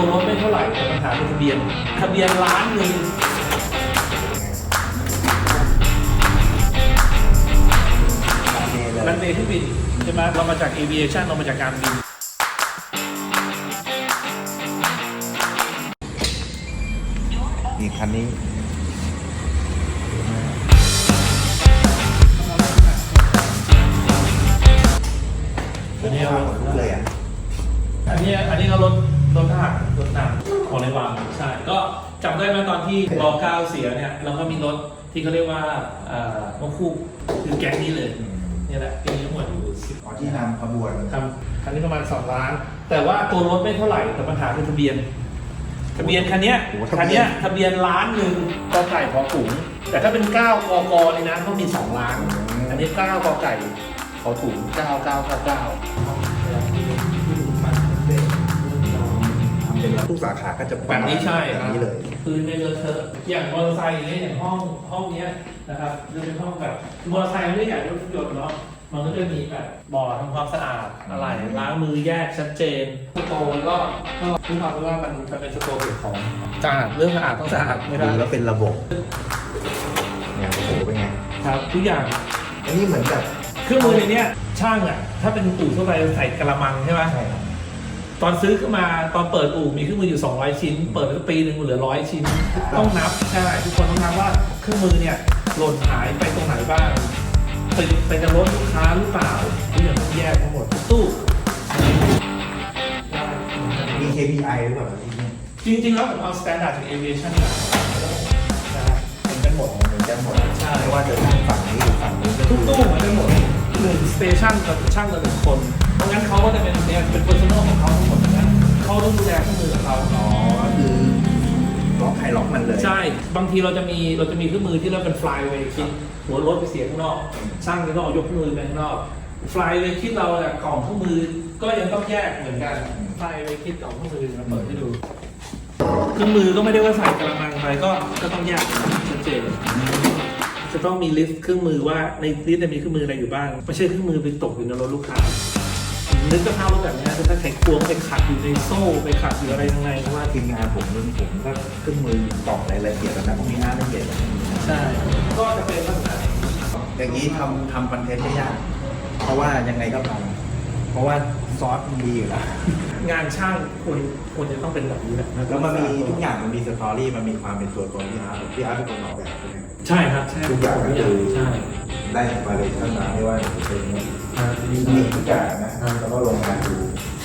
ตัวรถไม่เท่าไหร่แต่ปัญหาคือทะเบียนทะเบียนล้านหนึ่งนันเมย์ที่บินใช่ไหมเรามาจาก aviation เรามาจากการบินนี่คันนี้อันนี้เอาเอาหมดทุกเลยอะอันนี้อันนี้ก็รถ รถทหารรถนำของในวังใช่ก็จำได้ไหมตอนที่รอเก้าเสียเนี่ยเราก็มีรถที่เขาเรียกว่าเอ่อนกคู่คือแก๊งนี้เลยเนี่ยแหละแก๊งนี้ทั้งหมดอยู่สิบ อ๋อที่นำขบวนทำคันนี้ประมาณสองล้าน แต่ว่าตัวรถไม่เท่าไหร่แต่ปัญหาคือทะเบียน ทะเบียนคันเนี้ยโอ้โหทะเบียนคันเนี้ยทะเบียนล้านหนึ่งกอไก่พอถุงแต่ถ้าเป็นเก้ากอกอนี่นะต้องมีสองล้าน อันนี้เก้ากอไก่พอถุงเก้าเก้าเก้าเก้า ทำเป็นทุกสาขาก็จะแบบนี้ใช่แบบนี้เลยคือในเลอะเทอะอย่างมอเตอร์ไซค์อย่างเงี้ยอย่างห้องห้องเนี้ยนะครับจะเป็นห้องแบบมอเตอร์ไซค์ไม่ได้ใหญ่รถยนต์เนาะมันก็จะมีแบบบ่อทำความสะอาดอะไรล้างมือแยกชัดเจนสโตร์ก็ก็รู้ความว่ามันมันเป็นสโตร์เก็บของสะอาดเรื่องสะอาดต้องสะอาดไม่ได้ดูแล้วเป็นระบบเนี่ยโอ้โหเป็นไง ครับทุกอย่าง อันนี้เหมือนแบบ เครื่องมือในเนี้ยช่างอะ ถ้าเป็นอู่ทั่วไปใส่กระมังใช่ไหมใช่ครับ ตอนซื้อขึ้นมาตอนเปิดอู่มีเครื่องมืออยู่ 200 ชิ้น เปิดไปปีหนึ่งเหลือร้อยชิ้น ต้องนับใช่ทุกคนต้องนับว่าเครื่องมือเนี่ยหล่นหายไปตรงไหนบ้างไปไปจะรถลูกค้าหรือเปล่าทุกอย่างต้องแยกทั้งหมดทุกตู้ มี KPI หรือเปล่าที่นี่จริงๆ แล้วผมเอาสแตนดาร์ดจาก aviation มานะครับเหมือนกันหมดเหมือนกันหมดใช่ไม่ว่าจะนั่งฝั่งนี้หรือฝั่งนู้นก็ทุคืกอตู้เหมือนกันหมดหนึ่งสเตชันกับช่างกับหนึ่งคน เพราะงั้นเขาก็ มันเลย ใช่ บางทีเราจะมีเราจะมีเครื่องมือที่เราเป็น flyway คิดหัวรถไปเสียข้างนอก ช่างก็ต้องเอายกเครื่องมือไปข้างนอก flyway คิดเราเนี่ยกล่องเครื่องมือก็ยังต้องแยกเหมือนกัน flyway คิดกล่องเครื่องมือมาเปิดให้ดูเครื่องมือก็ไม่ได้ว่าใส่กระมังไปก็ก็ต้องแยกชัดเจนจะต้องมีลิสต์เครื่องมือว่าในลิสต์จะมีเครื่องมืออะไรอยู่บ้างไม่ใช่เครื่องมือไปตกอยู่ในรถลูกค้า นึกสภาพรถแบบเนี้ยถ้าไขควงไปขัดอยู่ในโซ่ไปขัดอยู่อะไรข้างในเพราะว่าทีมงานผมรุ่นผมก็เครื่องมือกล่องรายละเอียดแต่ผมมีงานละเอียดแบบนี้นะใช่ก็จะเป็นลักษณะนี้อย่างนี้ทำทำคอนเทนต์ได้ยาก เพราะว่ายังไงก็ทำเพราะว่าซอสมันดีอยู่แล้วงานช่างควรควรจะต้องเป็นแบบนี้แหละแล้วมันมีทุกอย่างมันมีสตอรี่มันมีความเป็นตัวตนพี่อาร์ตพี่อาร์ตเป็นคนออกแบบใช่ไหมใช่ครับใช่ทุกอย่างก็คือใช่ ได้อินสปิเรชันมาไม่ว่าจะเป็นเทคนิคทุกอย่างนะแล้วก็ลงมาดูเป็นระบบ